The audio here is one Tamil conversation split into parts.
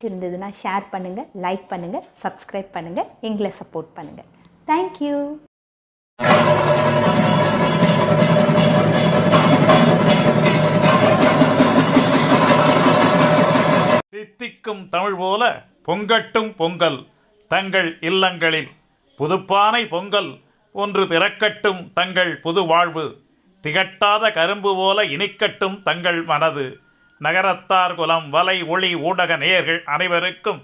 இருந்ததுன்னா ஷேர் பண்ணுங்கள் லைக் பண்ணுங்கள் சப்ஸ்கிரைப் பண்ணுங்கள் எங்களை சப்போர்ட் பண்ணுங்கள் தேங்க்யூ தித்திக்கும் தமிழ் போல பொங்கட்டும் பொங்கல் தங்கள் இல்லங்களில் புதுப்பானை பொங்கல் ஒன்று பிறக்கட்டும் தங்கள் புது வாழ்வு திகட்டாத கரும்பு போல இனிக்கட்டும் தங்கள் மனது. நகரத்தார் குலம் வலை ஒளி ஊடக நேயர்கள் அனைவருக்கும்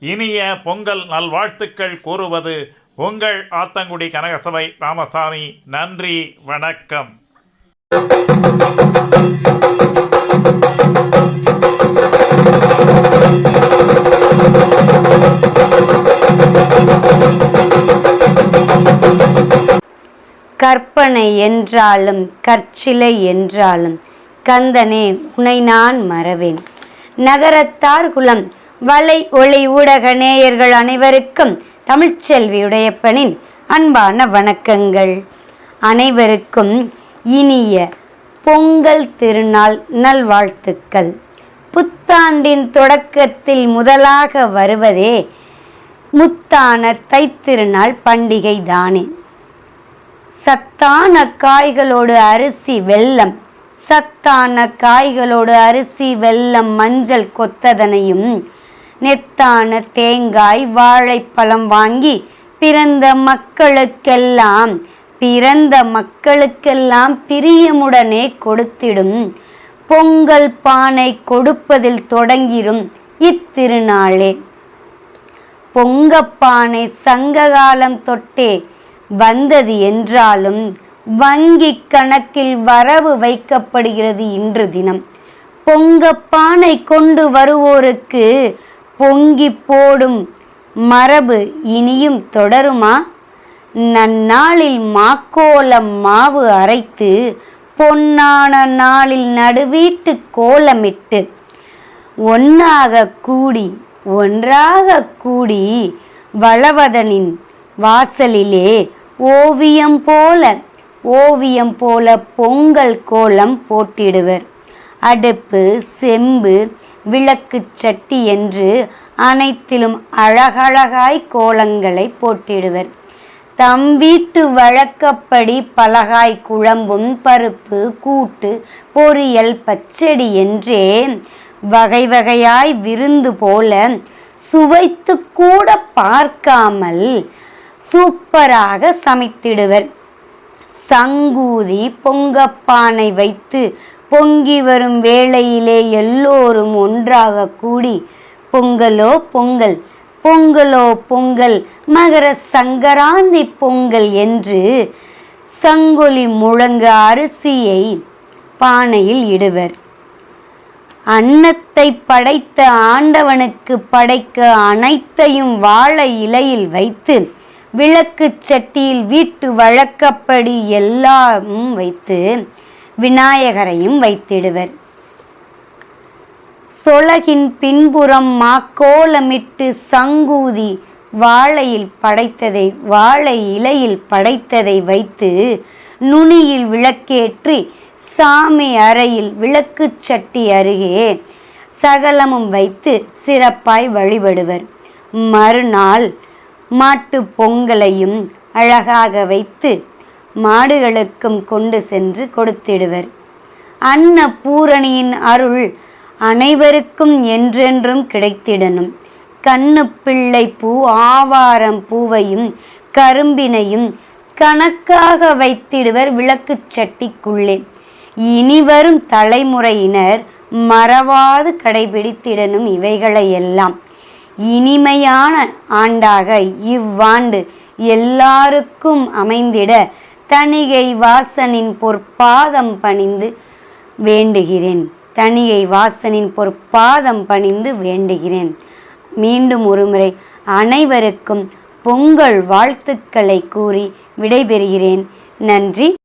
இனிய பொங்கல் நல்வாழ்த்துக்கள் கூறுவது உங்கள் ஆத்தங்குடி கனகசபை ராமசாமி. நன்றி வணக்கம். கற்பனை என்றாலும் கற்சிலை என்றாலும் கந்தனே உனை நான் மறவேன். நகரத்தார் குலம் வலை ஒளி ஊடக நேயர்கள் அனைவருக்கும் தமிழ்ச்செல்வி உடையப்பனின் அன்பான வணக்கங்கள். அனைவருக்கும் இனிய பொங்கல் திருநாள் நல்வாழ்த்துக்கள். புத்தாண்டின் தொடக்கத்தில் முதலாக வருவதே முத்தான தைத்திருநாள் பண்டிகை தானே சத்தான காய்களோடு அரிசி வெல்லம் சத்தான காய்களோடு அரிசி வெல்லம் மஞ்சள் கொத்ததனையும் நெத்தான தேங்காய் வாழைப்பழம் வாங்கி பிறந்த மக்களுக்கெல்லாம் பிறந்த மக்களுக்கெல்லாம் பிரியமுடனே கொடுத்திடும். பொங்கல் பானை கொடுப்பதில் தொடங்கிடும் இத்திருநாளே. பொங்கப்பானை சங்ககாலம் தொட்டே வந்தது என்றாலும் வங்கி கணக்கில் வரவு வைக்கப்படுகிறது இன்று தினம். பொங்கப்பானை கொண்டு வருவோருக்கு பொங்கி போடும் மரபு இனியும் தொடருமா? நன்னாளில் மாக்கோலம் மாவு அரைத்து பொன்னான நாளில் நடுவீட்டு கோலமிட்டு ஒன்றாக கூடி ஒன்றாக கூடி வளவதனின் வாசலிலே ஓவியம் போல ஓவியம் போல பொங்கல் கோலம் போட்டிடுவர். அடுப்பு செம்பு விளக்கு சட்டி என்று அனைத்திலும் அழகழகாய் கோலங்களை போட்டிடுவர். தம் வீட்டு வழக்கப்படி பலகாய் குழம்பும் பருப்பு கூட்டு பொரியல் பச்சடி என்றே வகை வகையாய் விருந்து போல சுவைத்து கூட பார்க்காமல் சூப்பராக சமைத்திடுவர். சங்கூதி பொங்கப்பானை வைத்து பொங்கி வரும் வேளையிலே எல்லோரும் ஒன்றாக கூடி பொங்கலோ பொங்கல் பொங்கலோ பொங்கல் மகர சங்கராந்தி பொங்கல் என்று சங்கொலி முழங்க அரிசியை பானையில் இடுவர். அன்னத்தை படைத்த ஆண்டவனுக்கு படைக்க அனைத்தையும் வாழை இலையில் வைத்து விளக்கு சட்டியில் வீட்டு வழக்கப்படி எல்லாம் வைத்து விநாயகரையும் வைத்திடுவர். சொலகின் பின்புறம் மாக்கோலமிட்டு சங்கூதி வாழையில் படைத்ததை வாழை இலையில் படைத்ததை வைத்து நுனியில் விளக்கேற்றி சாமி அறையில் விளக்கு சட்டி அருகே சகலமும் வைத்து சிறப்பாய் வழிபடுவர். மறுநாள் மாட்டு பொங்கலையும் அழகாக வைத்து மாடுகளுக்கும் கொண்டு சென்று கொடுத்திடுவர். அன்ன பூரணியின் அருள் அனைவருக்கும் என்றென்றும் கிடைத்திடணும் கண்ணு பிள்ளை பூ ஆவாரம் பூவையும் கரும்பினையும் கணக்காக வைத்திடுவர் விளக்கு சட்டிக்குள்ளே. இனிவரும் தலைமுறையினர் மறவாது கடைபிடித்திடணும் இவைகளையெல்லாம். இனிமையான ஆண்டாக இவ்வாண்டு எல்லாருக்கும் அமைந்திட தணிகை வாசனின் பொற்பாதம் பணிந்து வேண்டுகிறேன். தணிகை வாசனின் பொற்பாதம் பணிந்து வேண்டுகிறேன். மீண்டும் ஒருமுறை அனைவருக்கும் பொங்கல் வாழ்த்துக்களை கூறி விடைபெறுகிறேன். நன்றி.